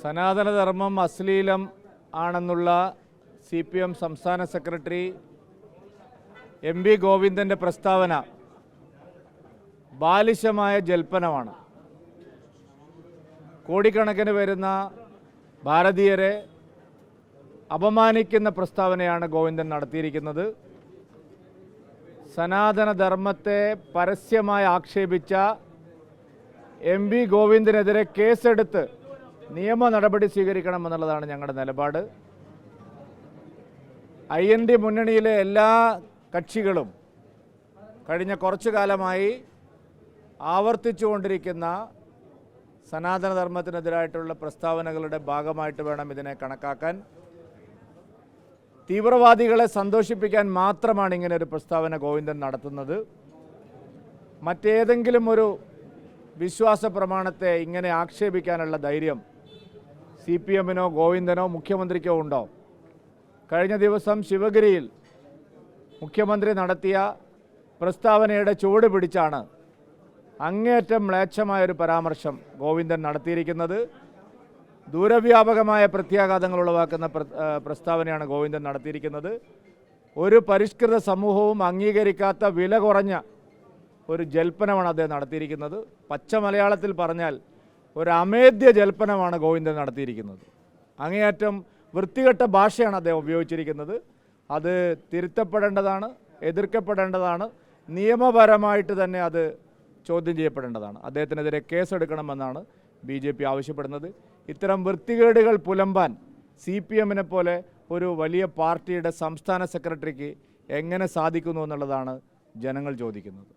സനാതനധർമ്മം അശ്ലീലം ആണെന്നുള്ള C P M സംസ്ഥാന സെക്രട്ടറി എം വി ഗോവിന്ദന്റെ പ്രസ്താവന ബാലിശമായ ജൽപ്പനമാണ്. കോടിക്കണക്കിന് വരുന്ന ഭാരതീയരെ അപമാനിക്കുന്ന പ്രസ്താവനയാണ് ഗോവിന്ദൻ നടത്തിയിരിക്കുന്നത്. സനാതനധർമ്മത്തെ പരസ്യമായി ആക്ഷേപിച്ച എം വി ഗോവിന്ദനെതിരെ കേസെടുത്ത് നിയമ നടപടി സ്വീകരിക്കണം എന്നുള്ളതാണ് ഞങ്ങളുടെ നിലപാട്. ഐ എൻ ഡി മുന്നണിയിലെ എല്ലാ കക്ഷികളും കഴിഞ്ഞ കുറച്ചു കാലമായി ആവർത്തിച്ചുകൊണ്ടിരിക്കുന്ന സനാതനധർമ്മത്തിനെതിരായിട്ടുള്ള പ്രസ്താവനകളുടെ ഭാഗമായിട്ട് വേണം ഇതിനെ കണക്കാക്കാൻ. തീവ്രവാദികളെ സന്തോഷിപ്പിക്കാൻ മാത്രമാണ് ഇങ്ങനെ ഒരു പ്രസ്താവന ഗോവിന്ദൻ നടത്തുന്നത്. മറ്റേതെങ്കിലും ഒരു വിശ്വാസ പ്രമാണത്തെ ഇങ്ങനെ ആക്ഷേപിക്കാനുള്ള ധൈര്യം സി പി എമ്മിനോ ഗോവിന്ദനോ മുഖ്യമന്ത്രിക്കോ ഉണ്ടോ കഴിഞ്ഞ ദിവസം ശിവഗിരിയിൽ മുഖ്യമന്ത്രി നടത്തിയ പ്രസ്താവനയുടെ ചുവട് പിടിച്ചാണ് അങ്ങേയറ്റം മ്ലേച്ഛമായൊരു പരാമർശം ഗോവിന്ദൻ നടത്തിയിരിക്കുന്നത്. ദൂരവ്യാപകമായ പ്രത്യാഘാതങ്ങൾ ഉളവാക്കുന്ന പ്രസ്താവനയാണ് ഗോവിന്ദൻ നടത്തിയിരിക്കുന്നത്. ഒരു പരിഷ്കൃത സമൂഹവും അംഗീകരിക്കാത്ത വില കുറഞ്ഞ ഒരു ജൽപ്പനമാണ് അദ്ദേഹം നടത്തിയിരിക്കുന്നത്. പച്ച മലയാളത്തിൽ പറഞ്ഞാൽ ഒരു അമേദ്യ ജൽപ്പനമാണ് ഗോവിന്ദൻ നടത്തിയിരിക്കുന്നത്. അങ്ങേയറ്റം വൃത്തികെട്ട ഭാഷയാണ് അദ്ദേഹം ഉപയോഗിച്ചിരിക്കുന്നത്. അത് തിരുത്തപ്പെടേണ്ടതാണ് എതിർക്കപ്പെടേണ്ടതാണ് നിയമപരമായിട്ട് തന്നെ അത് ചോദ്യം ചെയ്യപ്പെടേണ്ടതാണ്. അദ്ദേഹത്തിനെതിരെ കേസെടുക്കണമെന്നാണ് ബി ജെ പി ആവശ്യപ്പെടുന്നത്. ഇത്തരം വൃത്തികേടുകൾ പുലമ്പാൻ സി പി എമ്മിനെ പോലെ ഒരു വലിയ പാർട്ടിയുടെ സംസ്ഥാന സെക്രട്ടറിക്ക് എങ്ങനെ സാധിക്കുന്നു എന്നുള്ളതാണ് ജനങ്ങൾ ചോദിക്കുന്നത്.